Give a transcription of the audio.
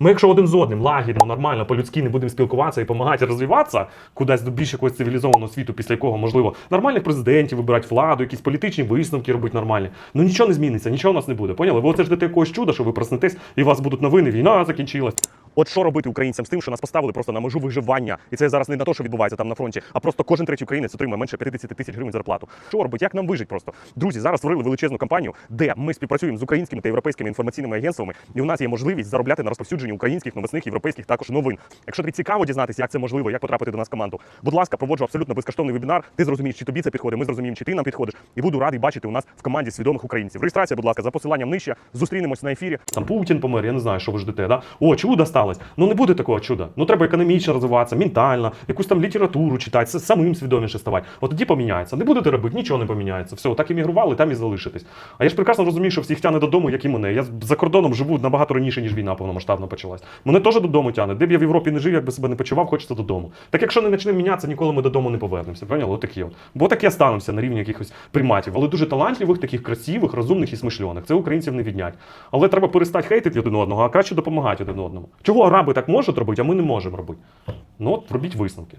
Ми, якщо один з одним лагідно, нормально, по-людськи не будемо спілкуватися і допомагати розвиватися кудись до більш якогось цивілізованого світу, після якого можливо нормальних президентів вибирати владу, якісь політичні висновки робити нормальні. Ну нічого не зміниться, нічого у нас не буде. Поняли? Ви оце ждете якогось чуда, що ви проснетесь і у вас будуть новини, війна закінчилась. От що робити українцям з тим, що нас поставили просто на межу виживання, і це зараз не на те, що відбувається там на фронті, а просто кожен третій українець отримує менше 50 тисяч гривень зарплату. Що робити? Як нам вижити просто? Друзі, зараз створили величезну кампанію, де ми співпрацюємо з українськими та європейськими інформаційними агентствами, і у нас є можливість заробляти на розповсюдженні українських новосних європейських також новин. Якщо тобі цікаво дізнатися, як це можливо, як потрапити до нас в команду, будь ласка, проводжу абсолютно безкоштовний вебінар. Ти зрозумієш, чи тобі це підходить, ми зрозуміємо, чи ти нам підходиш, і буду радий бачити у нас в команді свідомих українців. Реєстрація, будь ласка, за посиланням нижче. Зустрінемось на ефірі. Там Путін помер, я не знаю, що ви ждете. Да? О, чудо сталося. Ну не буде такого чуда. Ну треба економічно розвиватися, ментально, якусь там літературу читати, самим свідоміше ставати. От тоді поміняється. Не будете робити, нічого не поміняється. Все, так іммігрували, там і залишитесь. А я ж прекрасно розумію, що всіх тяне додому, як і мене. Я за кордоном живу набагато раніше, ніж війна повномасштабно почалась. Мене теж додому тяне. Де б я в Європі не жив, як би себе не почував, хочеться додому. Так якщо не почнемо мінятися, ніколи ми додому не повернемося. Поняли? Отакі от. Бо так і останемося на рівні якихось приматів. Але дуже талантливих, таких красивих, розумних і смишлених. Це українців не віднять. Але треба перестати хейтити один одного, а краще допомагати один одному. Чого араби так можуть робити, а ми не можемо робити? Ну от робіть висновки.